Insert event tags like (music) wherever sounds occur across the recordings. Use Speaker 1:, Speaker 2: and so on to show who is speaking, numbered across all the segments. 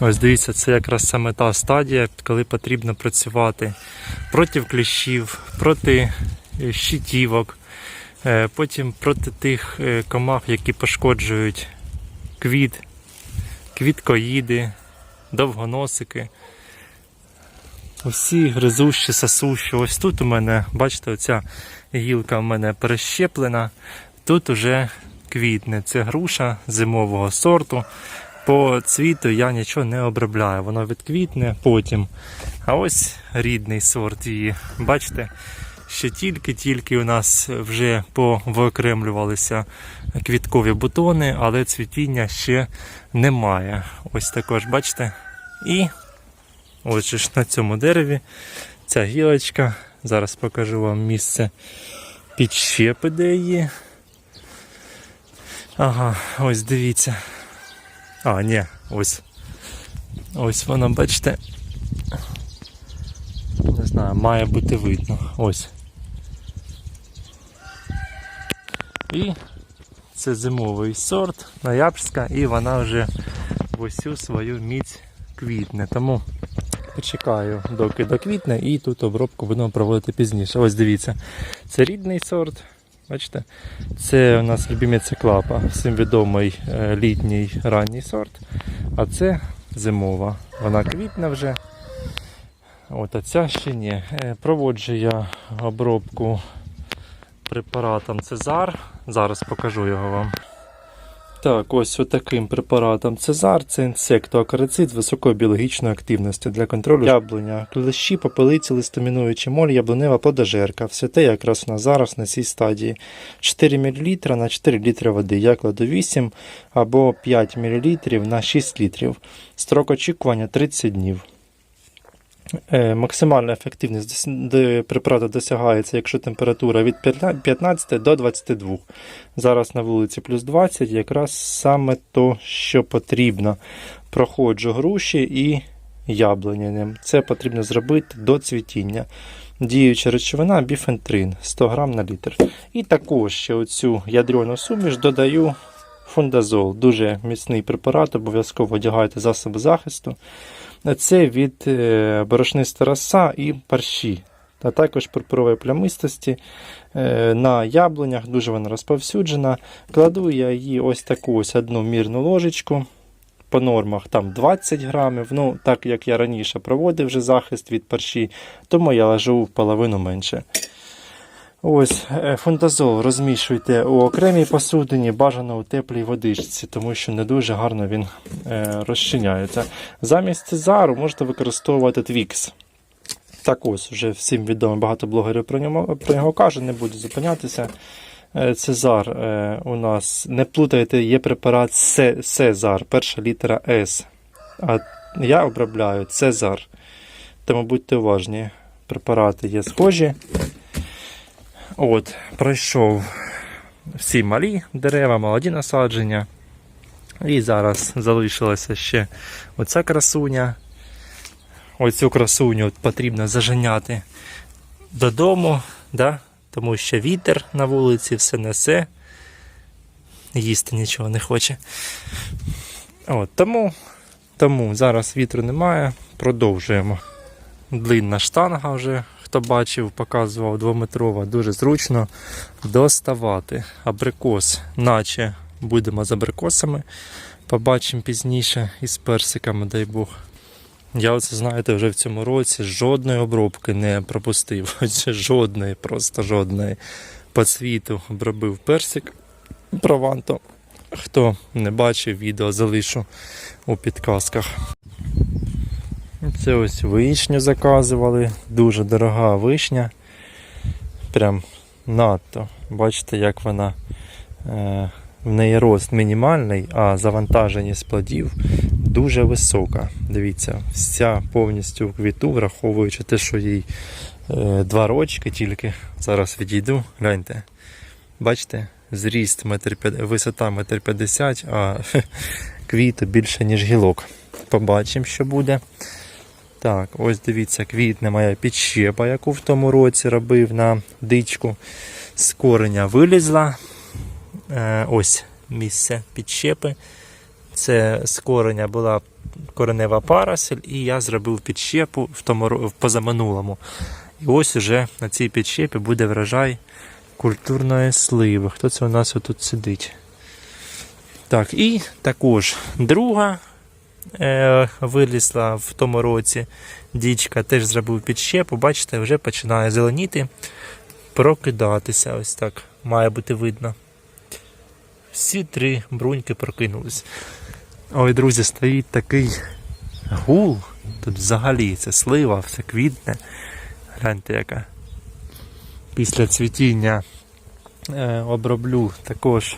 Speaker 1: Ось дивіться, це якраз саме та стадія, коли потрібно працювати проти кліщів, проти е, щитівок, е, потім проти тих е, комах, які пошкоджують квіт, квіткоїди, довгоносики. Усі гризущі, сосущі. Ось тут у мене, бачите, оця гілка в мене перещеплена. Тут уже квітне. Це груша зимового сорту. По цвіту я нічого не обробляю. Воно відквітне потім. А ось рідний сорт її. Бачите, що тільки-тільки у нас вже повиокремлювалися квіткові бутони, але цвітіння ще немає. Ось також, бачите? І Отже ж на цьому дереві ця гілочка. Зараз покажу вам місце підщепи, де її. Ага, ось дивіться. А, ні, ось. Ось воно, бачите. Не знаю, має бути видно. Ось. І це зимовий сорт, ноябрьська, і вона вже в усю свою міць квітне. Тому почекаю, доки доквітне, і тут обробку будемо проводити пізніше. Ось дивіться, це рідний сорт. Бачите? Це у нас любимець клапа, всім відомий е, літній ранній сорт. А це зимова. Вона квітна вже. От, а ця ще ні. Е, Проводжу я обробку препаратом Цезар. Зараз покажу його вам. Так, ось отаким препаратом Цезар це інсектоакарицид з високою біологічною активністю для контролю яблуня, клещі, попелиці, листомінуючі моль, яблунева плодожерка. Все те якраз у нас зараз на цій стадії. 4 мл на 4 літри води. Я кладу 8 або 5 мл на 6 літрів. Строк очікування 30 днів. Е, Максимальна ефективність препарату досягається, якщо температура від 15 15 до 22. Зараз на вулиці плюс 20, якраз саме то, що потрібно. Проходжу груші і яблуняним. Це потрібно зробити до цвітіння. Діюча речовина біфентрин 100 грам на літр. І також ще оцю ядрену суміш додаю фундазол. Дуже міцний препарат, обов'язково одягайте засоби захисту. Це від е, борошниста роса і парші. А також пурпурової плямистості е, на яблунях, дуже вона розповсюджена. Кладу я її ось таку ось одну мірну ложечку. По нормах там 20 грамів. Ну, так як я раніше проводив вже захист від парші, тому я ложу в половину менше. Ось е, фундазол розмішуйте у окремій посудині, бажано у теплій водичці, тому що не дуже гарно він е, розчиняється. Замість цезару можете використовувати твікс. Так ось, вже всім відомо, багато блогерів про нього, про нього кажуть, не буду зупинятися. Е, Цезар у нас, не плутайте, є препарат Сезар, перша літера С. А я обробляю Цезар. Тому будьте уважні, препарати є схожі. От, пройшов всі малі дерева, молоді насадження. І зараз залишилася ще оця красуня. Оцю красуню потрібно заженяти додому, да? тому що вітер на вулиці все несе. Їсти нічого не хоче. От, тому, тому зараз вітру немає, продовжуємо. Длинна штанга вже, хто бачив, показував двометрова, дуже зручно доставати. Абрикос, наче будемо з абрикосами. Побачимо пізніше і з персиками, дай Бог. Я оце, знаєте, вже в цьому році жодної обробки не пропустив. (laughs) Жодної, просто жодної. По світу обробив персик прованто. Хто не бачив відео, залишу у підказках. Це ось вишню заказували. Дуже дорога вишня. Прям надто. Бачите, як вона е, в неї рост мінімальний, а завантаженість плодів дуже висока. Дивіться, вся повністю в квіту, враховуючи те, що їй е, два рочки тільки. Зараз відійду, гляньте. Бачите, зріст метр висота метр п'ятдесят, а (laughs) квіту більше, ніж гілок. Побачимо, що буде. Так, ось дивіться, квітне моя підщепа, яку в тому році робив на дичку. З кореня вилізла. Е, ось місце підщепи. Це з кореня була коренева парасель, і я зробив підщепу в тому в позаминулому. І ось уже на цій підщепі буде врожай культурної сливи. Хто це у нас отут сидить? Так, і також друга вилізла в тому році дічка, теж зробив підщепу. Бачите, вже починає зеленіти, прокидатися. Ось так має бути видно. Всі три бруньки прокинулись. Ой, друзі, стоїть такий гул. Тут взагалі це слива, все квітне. Гляньте, яка. Після цвітіння е, оброблю також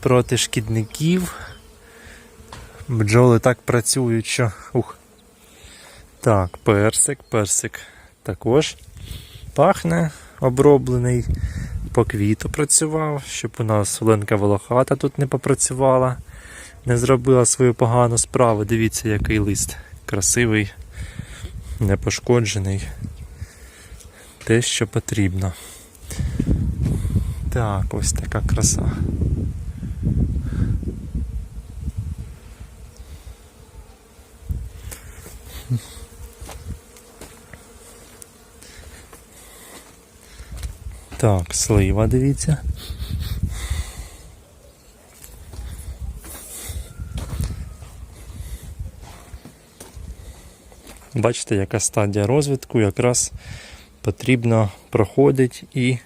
Speaker 1: проти шкідників. Бджоли так працюють, що. Ух. Так, персик, персик також пахне оброблений. По квіту працював, щоб у нас Оленка Волохата тут не попрацювала, не зробила свою погану справу. Дивіться, який лист. Красивий, непошкоджений. Те, що потрібно. Так, ось така краса. Так, слива, дивіться. Бачите, яка стадія розвитку якраз потрібно проходить і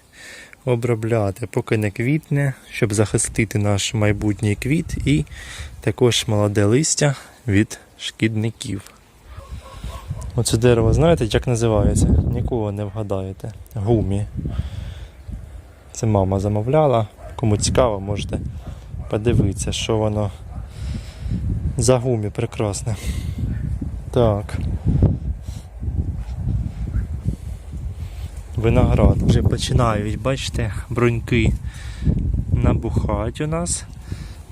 Speaker 1: обробляти, поки не квітне, щоб захистити наш майбутній квіт і також молоде листя від шкідників. Оце дерево, знаєте, як називається? Нікого не вгадаєте. Гумі. Це мама замовляла. Кому цікаво, можете подивитися, що воно за гумі прекрасне. Так. Виноград вже починають, бачите, бруньки набухають у нас.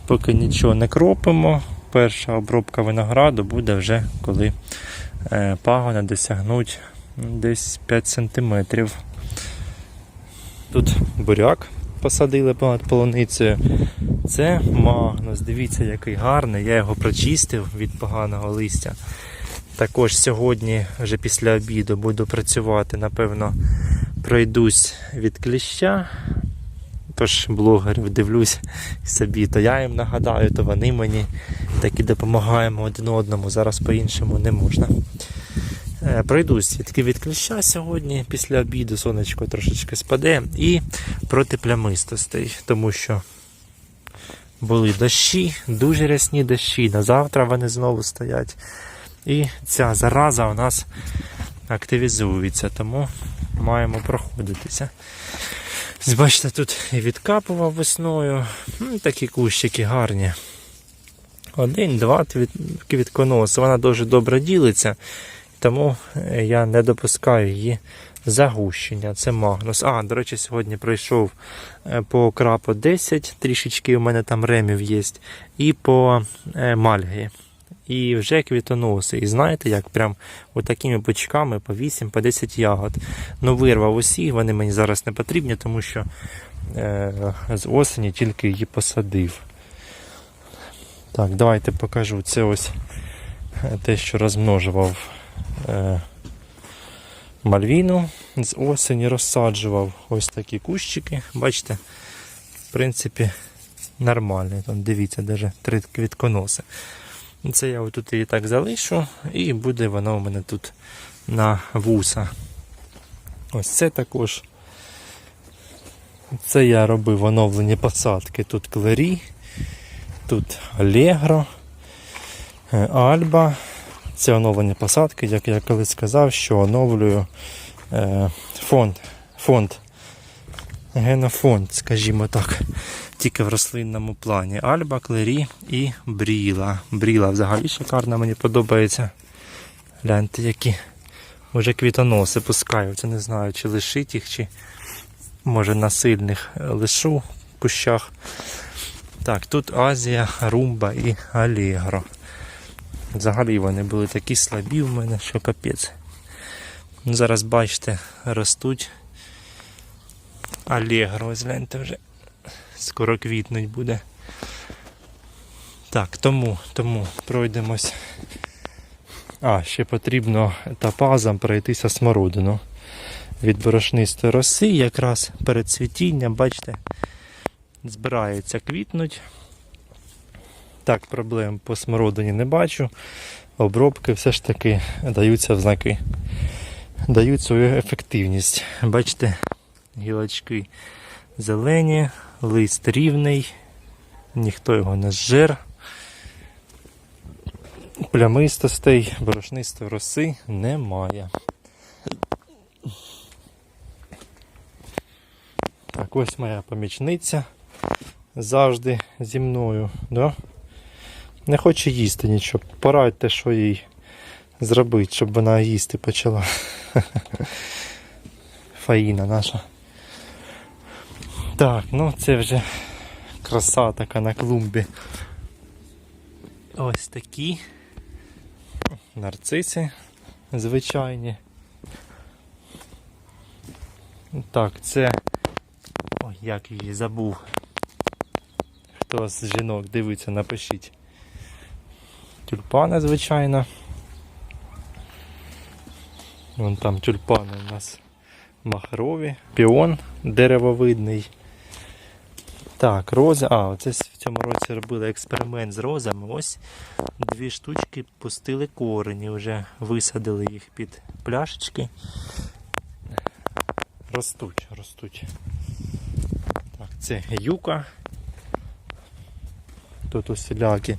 Speaker 1: Поки нічого не кропимо. Перша обробка винограду буде вже коли пагони досягнуть десь 5 см. Тут буряк посадили понад полуницею. Це магнус. Дивіться, який гарний. Я його прочистив від поганого листя. Також сьогодні, вже після обіду, буду працювати, напевно, пройдусь від кліща. Тож блогерів дивлюсь собі, то я їм нагадаю, то вони мені так і допомагаємо один одному. Зараз по-іншому не можна. Е, Пройдусь від, від кліща сьогодні, після обіду сонечко трошечки спаде і проти плямистостей, тому що були дощі, дуже рясні дощі. На завтра вони знову стоять. І ця зараза у нас активізується, тому маємо проходитися. Бачите, тут відкапував весною. Такі кущики гарні. Один, два квіт- квітконоси. Вона дуже добре ділиться, тому е, я не допускаю її загущення. Це магнус. А, до речі, сьогодні пройшов е, по крапу 10, трішечки у мене там ремів є, і по е, мальгі. І вже квітоноси. І знаєте, як прям отакими пучками по 8, по 10 ягод. Ну, вирвав усі, вони мені зараз не потрібні, тому що е, з осені тільки її посадив. Так, давайте покажу. Це ось е, те, що розмножував е, мальвіну. З осені розсаджував ось такі кущики. Бачите, в принципі, нормальні. Там дивіться, навіть три квітконоси. Це я отут її так залишу, і буде вона у мене тут на вуса. Ось це також. Це я робив оновлені посадки. Тут клері, тут Allegro, е, Альба. Це оновлені посадки, як я колись сказав, що оновлюю е, фонд, фонд, генофонд, скажімо так, тільки в рослинному плані. Альба, клері і бріла. Бріла взагалі шикарна, мені подобається. Гляньте, які вже квітоноси пускаються. Не знаю, чи лишить їх, чи може на сильних лишу в кущах. Так, тут Азія, Румба і Алегро. Взагалі вони були такі слабі в мене, що капець. Ну, Зараз бачите, ростуть. Алегро, ось гляньте вже. Скоро квітнуть буде. Так, тому, тому пройдемось А, ще потрібно тапазом пройтися смородину. Від борошнистої роси, якраз перед цвітінням, бачите, збирається квітнуть. Так, проблем по смородині не бачу. Обробки все ж таки даються в знаки. Дають свою ефективність. Бачите, гілочки зелені, лист рівний, ніхто його не зжер. Плямистостей, борошнистої роси немає. Так, ось моя помічниця завжди зі мною. Да? Не хоче їсти нічого. Порадьте, що їй зробити, щоб вона їсти почала. (laughs) Фаїна наша. Так, ну це вже краса така на клумбі. Ось такі нарциси звичайні. Так, це. Ой, як її забув. Хто з жінок дивиться, напишіть. Тюльпани, звичайно. Вон там тюльпани у нас махрові. Піон деревовидний. Так, рози. А, оце в цьому році робили експеримент з розами. Ось дві штучки пустили корені, вже висадили їх під пляшечки. Ростуть, ростуть. Так, це юка. Тут усілякі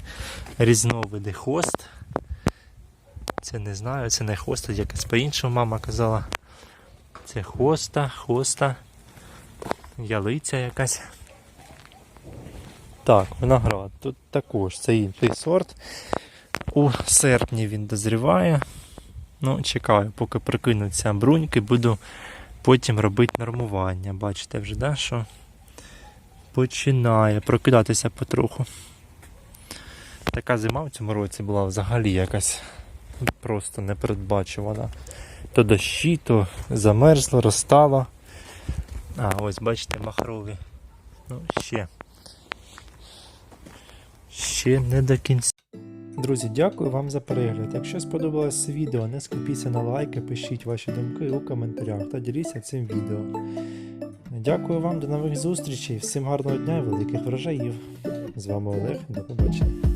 Speaker 1: різновиди хост. Це не знаю, це не хоста, якось по-іншому мама казала. Це хоста, хоста, ялиця якась. Так, виноград. Тут також це інший сорт. У серпні він дозріває. Ну, чекаю, поки прикинуться бруньки, буду потім робити нормування. Бачите вже, да, що починає прокидатися потроху. Така зима в цьому році була взагалі якась просто непередбачувана. То дощі, то замерзло, розстало. А, ось бачите, махрові. Ну, ще. Ще не до кінця. Друзі, дякую вам за перегляд. Якщо сподобалось це відео, не скупіться на лайки, пишіть ваші думки у коментарях та діліться цим відео. Дякую вам, до нових зустрічей, всім гарного дня і великих врожаїв. З вами Олег, до побачення.